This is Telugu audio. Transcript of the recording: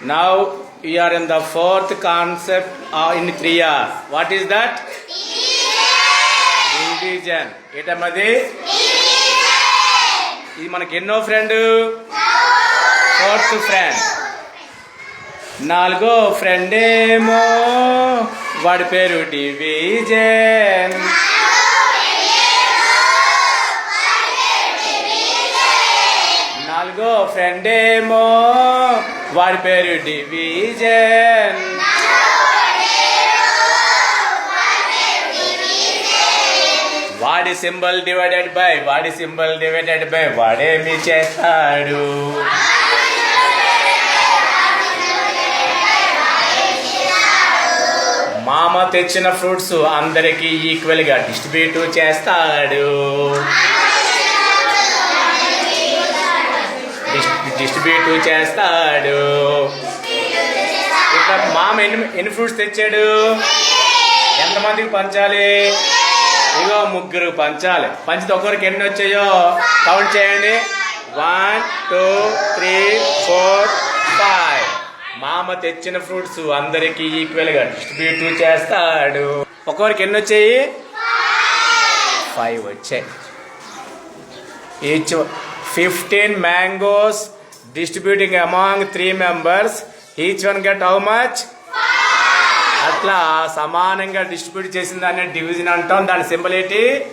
Now we are in the fourth concept uh, in Kriya. What is that? Division. ఏటమ్మది ఇది మనకి ఎన్నో ఫ్రెండ్ ఫోర్త్ ఫ్రెండ్ నాలుగో ఫ్రెండ్ ఏమో వాడి పేరు డివిజన్ నాలుగో ఫ్రెండ్ ఏమో వాడి పేరు డివిజన్. వాడి సింబల్ డివైడెడ్ బై వాడి సింబల్ డివైడెడ్ బై వాడేమి చేస్తాడు. మామ తెచ్చిన ఫ్రూట్స్ అందరికీ ఈక్వల్గా డిస్ట్రిబ్యూట్ చేస్తాడు. డిస్ట్రిబ్యూట్ చేస్తాడు. ఇక్కడ మామ ఎన్ని ఎన్ని ఫ్రూట్స్ తెచ్చాడు? ఎంతమందికి పంచాలి? ఇగో ముగ్గురు పంచాలి. పంచితే ఒక్కరికి ఎన్ని వచ్చాయో కౌంట్ చేయండి. One two three four five మామ తెచ్చిన ఫ్రూట్స్ అందరికి ఈక్వల్గా డిస్ట్రిబ్యూట్ చేస్తాడు. ఒక్కొక్కరికి ఎన్ని వచ్చాయి? ఫైవ్ వచ్చాయి. Each fifteen mangoes distributing among three members each one get how much అట్లా సమానంగా డిస్ట్రిబ్యూట్ చేసిన దాన్ని డివిజన్ అంటాం. దాని సింబల్ ఏంటి?